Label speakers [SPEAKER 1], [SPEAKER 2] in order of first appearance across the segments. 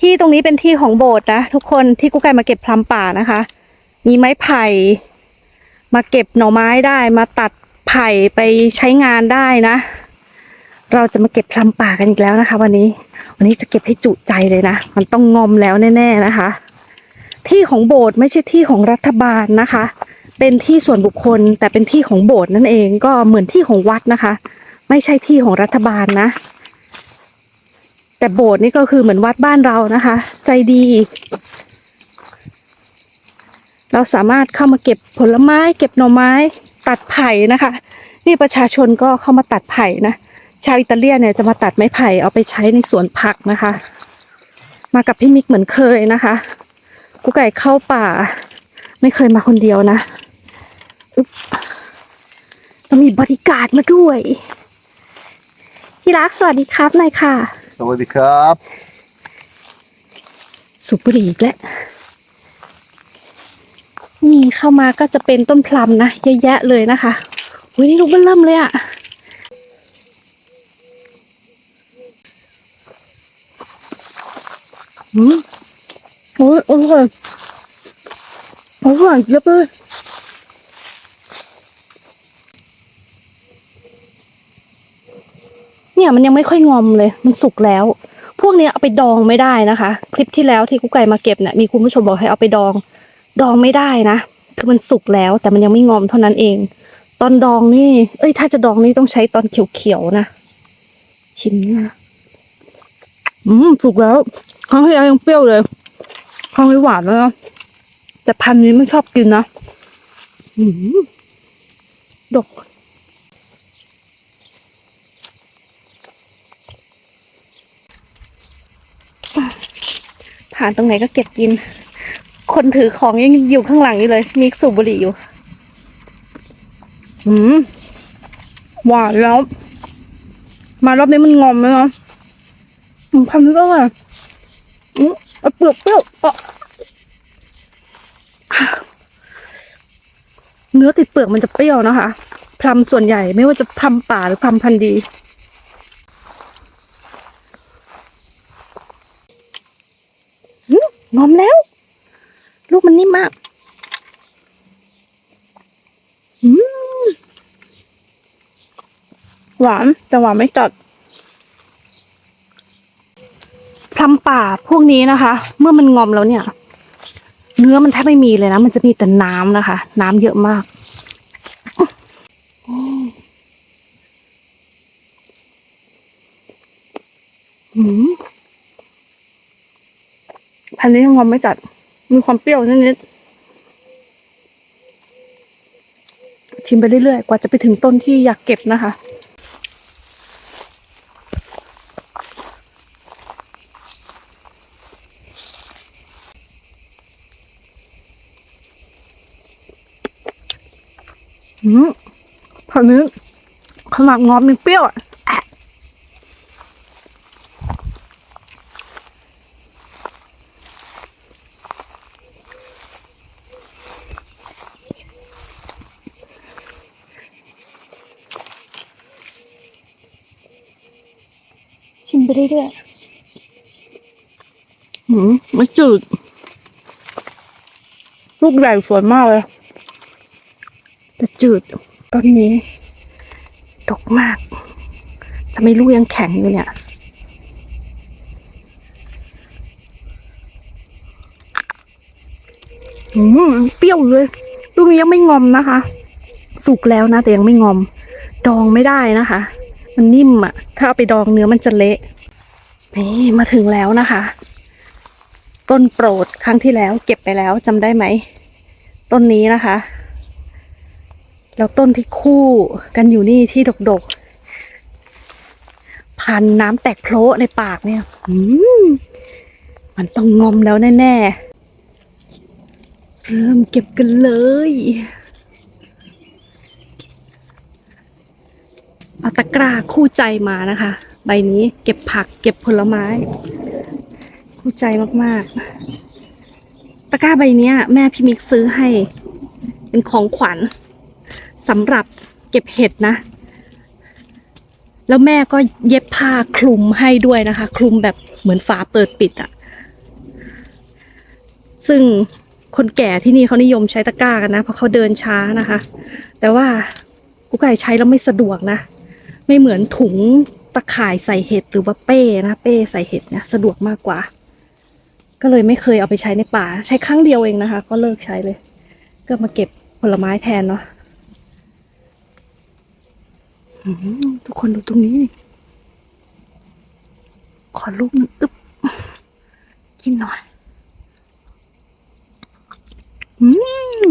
[SPEAKER 1] ที่ตรงนี้เป็นที่ของโบสถ์นะทุกคนที่กุ๊กไก่มาเก็บพลัมป่านะคะ มีไม้ไผ่ มาเก็บหน่อไม้ได้ มาตัดไผ่ไปใช้งานได้นะ เราจะมาเก็บพลัมป่ากันอีกแล้วนะคะ วันนี้ วันนี้จะเก็บให้จุใจเลยนะ มันต้องงอมแล้วแน่ ๆนะคะ ที่ของโบสถ์ไม่ใช่ที่ของรัฐบาลนะคะ เป็นที่ส่วนบุคคลแต่เป็นที่ของโบสถ์นั่นเองก็เหมือนที่ของวัดนะคะ ไม่ใช่ที่ของรัฐบาลนะ แต่โบสถ์นี่ก็คือเหมือนวัดบ้านเรานะคะ ใจดี เราสามารถเข้ามาเก็บผลไม้ เก็บหน่อไม้ตัดไผ่นะคะ นี่ประชาชนก็เข้ามาตัดไผ่นะชาวอิตาเลียนเนี่ยจะมาตัดไม้ไผ่เอาไปใช้ในสวนผักนะคะ มากับพี่มิกเหมือนเคยนะคะกูไก่เข้าป่า ไม่เคยมาคนเดียวนะต้องมีบริการมาด้วยที่รักสวัสดีครับนายค่ะ
[SPEAKER 2] สวัสดีครับ
[SPEAKER 1] สูบบุหรี่อีกแล้วนี่เข้ามาก็จะเป็นต้นพลัมนะเยอะแยะเลยนะคะอุ้ยนี่ลูกเบนเริ่มเลยอะอืมโอ้ยโอ้ยโอ้ยเยอะเลย เนี่ยมันยังไม่ค่อยงอมเลย มันสุกแล้ว พวกเนี้ยเอาไปดองไม่ได้นะคะ คลิปที่แล้วที่กุ๊กไก่มาเก็บเนี่ยมีคุณผู้ชมบอกให้เอาไปดอง ดองไม่ได้นะ คือมันสุกแล้วแต่มันยังไม่งอมเท่านั้นเอง ตอนดองนี่ เอ้ย ถ้าจะดองนี่ต้องใช้ตอนเขียวๆนะ ชิมนะอืมสุกแล้วครั้งที่แล้วยังเปรี้ยวเลยครั้งนี้หวานแล้วนะแต่พันนี้ไม่ชอบกินนะ อืมดก ผ่านตรงไหนก็เก็บกิน คนถือของยังอยู่ข้างหลังอยู่เลยมิกสูบบุหรี่อยู่ อืมหวานแล้ว มารอบนี้มันงอมแล้วเนาะอืมพันธุ์ก็ว่าอืมเอเปลือกเปรี้ยวอะเนื้อติดเปลือกมันจะเปรี้ยวนะคะพลัมส่วนใหญ่ไม่ว่าจะพลัมป่าหรือพลัมพันธุ์ดี ง อมแล้ว ลูกมันนิ่มมากอืมหวานแต่หวานไม่จัดพลัมป่าพวกนี้นะคะ เมื่อมันงอมแล้วเนี่ย เนื้อมันแทบไม่มีเลยนะ มันจะมีแต่น้ำนะคะ น้ำเยอะมากอืม พันธุ์นี้งความไม่จัด มีความเปรี้ยวนิดๆชิมไปเรื่อยๆ กว่าจะไปถึงต้นที่อยากเก็บนะคะอืมพันธุ์นี้ขนาดงอมยังเปรี้ยวอะ ชิมไปเรื่อยๆหื มไม่จืด ลูกใหญ่สวยมากเลยแต่จืดต้นนี้ตกมากทำไมลูกยังแข็งอยู่เนี่ยอืมเปรี้ยวเลย ลูกนี้ยังไม่งอมนะคะ สุกแล้วนะแต่ยังไม่งอม ดองไม่ได้นะคะ มันนิ่มอะถ้าเอาไปดองเนื้อมันจะเละนี่มาถึงแล้วนะคะ ต้นโปรดครั้งที่แล้ว เก็บไปแล้วจำได้ไหม ต้นนี้นะคะ แล้วต้นที่คู่กันอยู่นี่ที่ดกๆ พันน้ำแตกโพลในปากเนี่ยอืมมันต้องงมแล้วแน่ๆ เริ่มเก็บกันเลยเอาตะกร้าคู่ใจมานะคะ ใบนี้เก็บผักเก็บผลไม้ คู่ใจมากๆ ตะกร้าใบนี้แม่พี่มิกซื้อให้ เป็นของขวัญสำหรับเก็บเห็ดนะ แล้วแม่ก็เย็บผ้าคลุมให้ด้วยนะคะ คลุมแบบเหมือนฝาเปิดปิดอะซึ่งคนแก่ที่นี่เขานิยมใช้ตะกร้ากันนะ เพราะเขาเดินช้านะคะ แต่ว่ากุ๊กไก่ใช้แล้วไม่สะดวกนะ ไม่เหมือนถุงตะข่ายใส่เห็ดหรือว่าเป้นะ เป้ใส่เห็ดเนี่ยสะดวกมากกว่า ก็เลยไม่เคยเอาไปใช้ในป่า ใช้ครั้งเดียวเองนะคะ ก็เลิกใช้เลย ก็มาเก็บผลไม้แทนเนาะทุกคนดูตรงนี้ ขอลูกหนึ่งอึ๊บ กินหน่อย อืม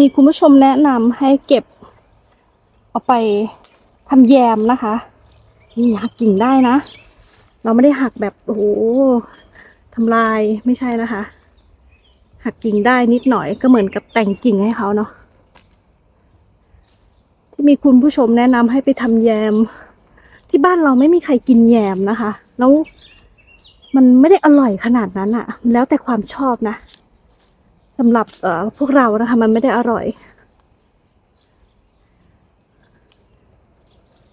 [SPEAKER 1] มีคุณผู้ชมแนะนำให้เก็บ เอาไปทำแยมนะคะ นี่หักกิ่งได้นะ เราไม่ได้หักแบบโอ้โหทำลายไม่ใช่นะคะ หักกิ่งได้นิดหน่อยก็เหมือนกับแต่งกิ่งให้เขาเนาะที่มีคุณผู้ชมแนะนำให้ไปทำแยม ที่บ้านเราไม่มีใครกินแยมนะคะ แล้วมันไม่ได้อร่อยขนาดนั้นอะแล้วแต่ความชอบนะ สำหรับเอ่อพวกเรานะคะ มันไม่ได้อร่อย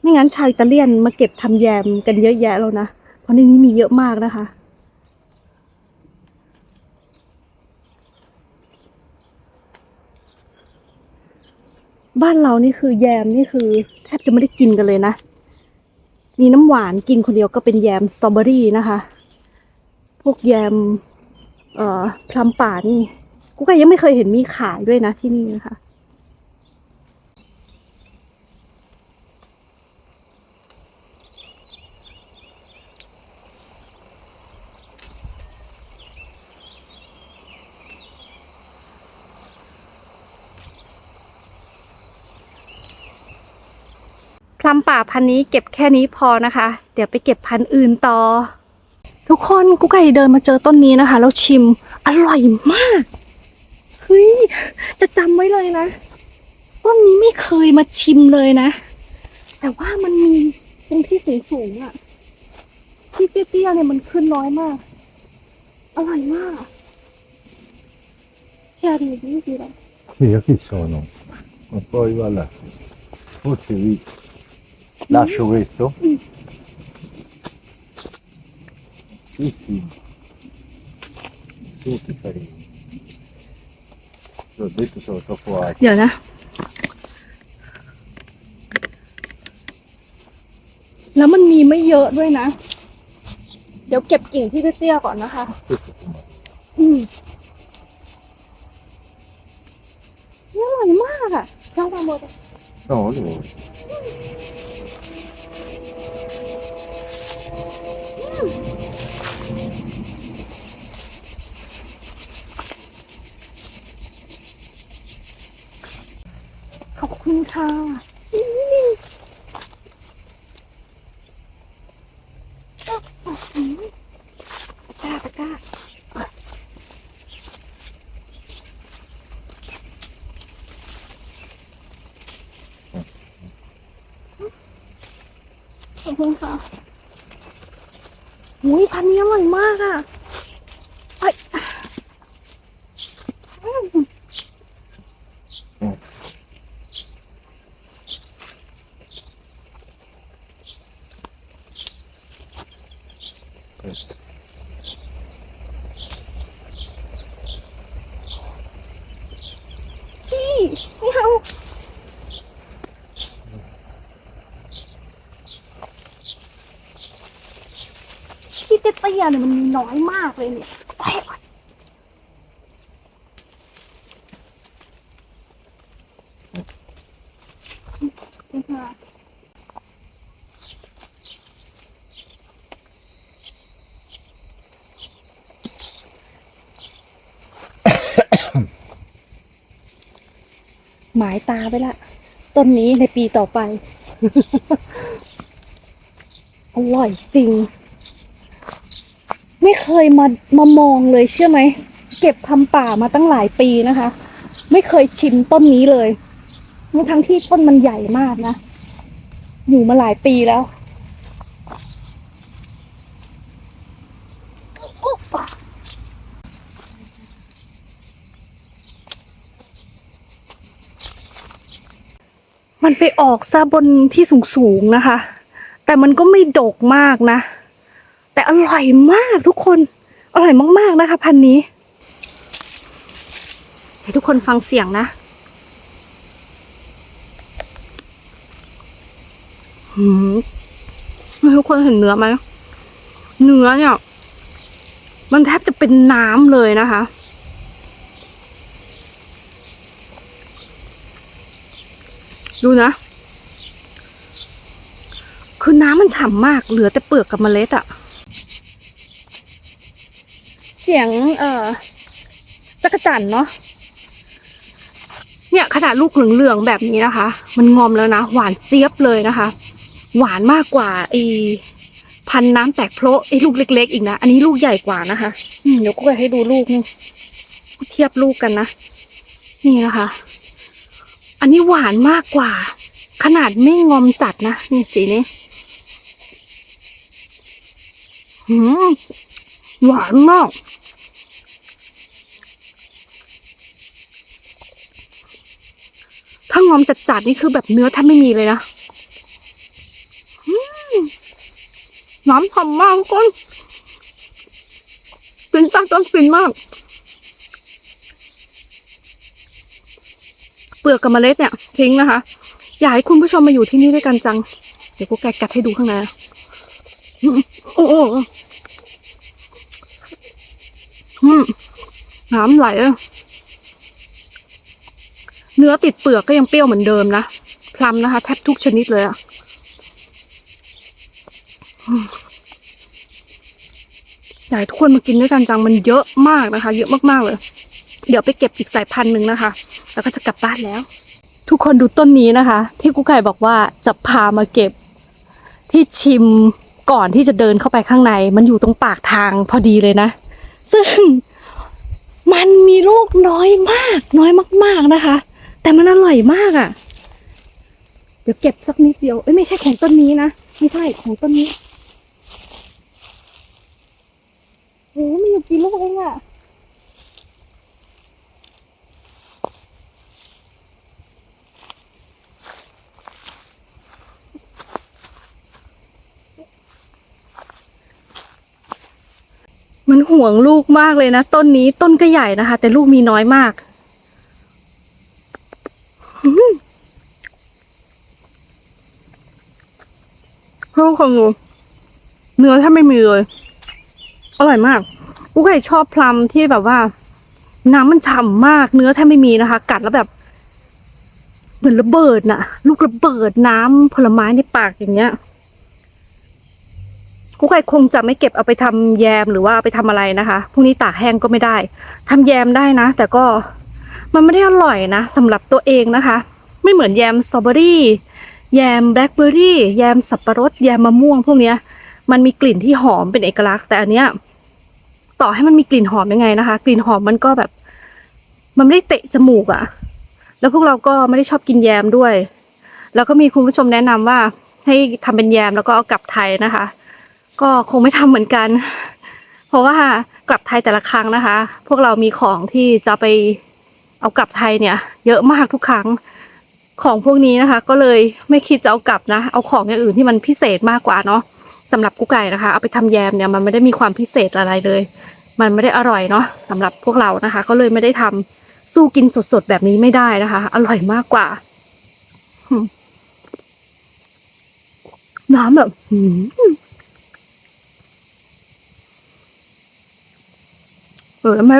[SPEAKER 1] ไม่งั้นชาวอิตาเลียนมาเก็บทำแยมกันเยอะแยะแล้วนะ เพราะในนี้มีเยอะมากนะคะบ้านเรานี่คือแยมนี่คือแทบจะไม่ได้กินกันเลยนะ มีน้ำหวานกินคนเดียวก็เป็นแยมสตรอเบอรี่นะคะ พวกแยมเอ่อพลัมป่านี่ กูก็ยังไม่เคยเห็นมีขายด้วยนะที่นี่นะคะพลัมป่าพันนี้เก็บแค่นี้พอนะคะ เดี๋ยวไปเก็บพันอื่นต่อ ทุกคนกูไก่เดินมาเจอต้นนี้นะคะ แล้วชิมอร่อยมาก ไว้เลยนะต้นนี้ไม่เคยมาชิมเลยนะ แต่ว่ามันมีตรงที่สูงสูงๆอะที่เตี้ยๆเนี่ยมันขึ้นน้อยมาก อร่อยมากแค่ดีนี่คืออะไร
[SPEAKER 2] Qui qui sono? E poi voilà. Forse vi lascio questo. Sì, sì. Tutti carini. L'ho detto sono troppo alti.
[SPEAKER 1] เดี๋ยวนะ แล้วมันมีไม่เยอะด้วยนะ เดี๋ยวเก็บกิ่งที่เตี้ยๆก่อนนะคะ อืมนี่อร่อยมากอะเจ้าทำหมด
[SPEAKER 2] much. No, no.
[SPEAKER 1] ขอบคุณค่ะตะก้าตะก้าขอบคุณค่ะหุยพันนี้อร่อยมากอะไอยอืม
[SPEAKER 2] Questo.
[SPEAKER 1] พี่ไม่เอาที่เตี้ยเนี่ยมันมีน้อยมากเลยเนี่ยไปก่อนนี่ค่ะหมายตาไปละ ต้นนี้ในปีต่อไป อร่อยจริง เคยมามามองเลยเชื่อไหม เก็บทำป่ามาตั้งหลายปีนะคะ ไม่เคยชิมต้นนี้เลยทั้งทั้งที่ต้นมันใหญ่มากนะ อยู่มาหลายปีแล้วมันไปออกซะบนที่สูงๆนะคะ แต่มันก็ไม่ดกมากนะ แต่อร่อยมากทุกคนอร่อยมาก ๆนะคะ พันนี้ให้ทุกคนฟังเสียงนะหืมให้ทุกคนเห็นเนื้อไหมเนื้อเนี่ย มันแทบจะเป็นน้ำเลยนะคะดูนะ คือน้ำมันฉ่ำมาก เหลือแต่เปลือกกับเมล็ดอะ เสียง เอ่อจักรจันเนาะเนี่ยขนาดลูกเหลืองๆแบบนี้นะคะ มันงอมแล้วนะ หวานเจี๊ยบเลยนะคะ หวานมากกว่าไอพันธุ์น้ำแตกโพะไอลูกเล็ก ๆ อีกนะ อันนี้ลูกใหญ่กว่านะคะอืมเดี๋ยวก็ไปให้ดูลูกนี่เทียบลูกกันนะ นี่นะคะ อันนี้หวานมากกว่า ขนาดไม่งอมจัดนะ นี่สีนี้ หวานมากถ้างอมจัดๆนี่คือแบบเนื้อแทบไม่มีเลยนะน้ำทำมากทุกคนฟินจังจนฟินมาก เปลือกกับเมล็ดเนี่ย ทิ้งนะคะ อยากให้คุณผู้ชมมาอยู่ที่นี่ด้วยกันจัง เดี๋ยวกูแกะกัดให้ดูข้างใน นะอืมโอ้โหอืมน้ำไหลอะเนื้อติดเปลือกก็ยังเปรี้ยวเหมือนเดิมนะพลัมนะคะ แทบทุกชนิดเลยอะอยากให้ทุกคนมากินด้วยกันจังมันเยอะมากนะคะ เยอะมากๆเลย เดี๋ยวไปเก็บอีกสายพันธุ์หนึ่งนะคะ แล้วก็จะกลับบ้านแล้ว ทุกคนดูต้นนี้นะคะ ที่กุ๊กไก่บอกว่าจะพามาเก็บที่ชิม ก่อนที่จะเดินเข้าไปข้างใน มันอยู่ตรงปากทางพอดีเลยนะ ซึ่งมันมีลูกน้อยมาก น้อยมาก ๆนะคะ แต่มันอร่อยมากอะ่ะ เดี๋ยวเก็บสักนิดเดียว เอ้ยไม่ใช่ของต้นนี้นะไม่ใช่ของต้นนี้โอ้มีอยู่กี่ลูกเองอะ่ะ ห่วงลูกมากเลยนะ ต้นนี้ต้นก็ใหญ่นะคะ แต่ลูกมีน้อยมากอื้อหือเพิ่มความรู้เนื้อถ้าไม่มีเลย อร่อยมากกูไก่ชอบพลัมที่แบบว่า น้ำมันฉ่ำมากเนื้อแทบไม่มีนะคะ กัดแล้วแบบ เหมือนระเบิดน่ะ ลูกระเบิดน้ำผลไม้ในปากอย่างเงี้ย กุ๊กไก่คงจะไม่เก็บเอาไปทำแยมหรือว่าเอาไปทำอะไรนะคะพรุ่งนี้ตากแห้งก็ไม่ได้ทำแยมได้นะ แต่ก็มันไม่ได้อร่อยนะสำหรับตัวเองนะคะ ไม่เหมือนแยมสตรอเบอรี่แยมแบล็คเบอร์รี่แยมสับปะรดแยมมะม่วงพวกเนี้ย มันมีกลิ่นที่หอมเป็นเอกลักษณ์ แต่อันเนี้ยต่อให้มันมีกลิ่นหอมยังไงนะคะ กลิ่นหอมมันก็แบบ มันไม่ได้เตะจมูกอะแล้วพวกเราก็ไม่ได้ชอบกินแยมด้วย แล้วก็มีคุณผู้ชมแนะนำว่าให้ทำเป็นแยมแล้วก็เอากลับไทยนะคะ ก็คงไม่ทำเหมือนกัน เพราะว่ากลับไทยแต่ละครั้งนะคะ พวกเรามีของที่จะไปเอากลับไทยเนี่ย เยอะมากทุกครั้งของพวกนี้นะคะ ก็เลยไม่คิดจะเอากลับนะ เอาของอย่างอื่นที่มันพิเศษมากกว่าเนาะสำหรับกุ๊กไก่นะคะ เอาไปทำแยมเนี่ยมันไม่ได้มีความพิเศษอะไรเลย มันไม่ได้อร่อยเนาะสำหรับพวกเรานะคะ ก็เลยไม่ได้ทำสู้กินสดๆแบบนี้ไม่ได้นะคะ อร่อยมากกว่าน้ำแบบหืม เออไม่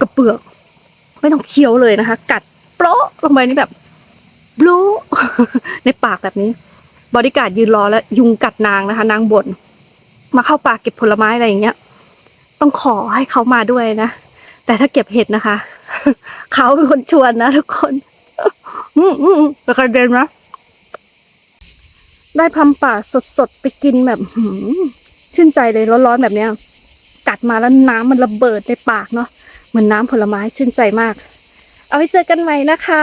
[SPEAKER 1] กระเปลือก ไม่ต้องเคี้ยวเลยนะคะ กัดโปะลงไปนี่แบบบลูในปากแบบนี้ บริการยืนรอแล้วยุงกัดนางนะคะ นางบ่นมาเข้าป่าเก็บผลไม้อะไรอย่างเงี้ย ต้องขอให้เขามาด้วยนะ แต่ถ้าเก็บเห็ดนะคะ เขาเป็นคนชวนนะทุกคนอืมอืมอืมแล้วกระเด็นนะได้พำป่าสดๆ ไปกินแบบชื่นใจเลยร้อนๆแบบเนี้ย กัดมาแล้วน้ำมันระเบิดในปากเนาะเหมือนน้ำผลไม้ชื่นใจมาก เอาไว้เจอกันใหม่นะคะ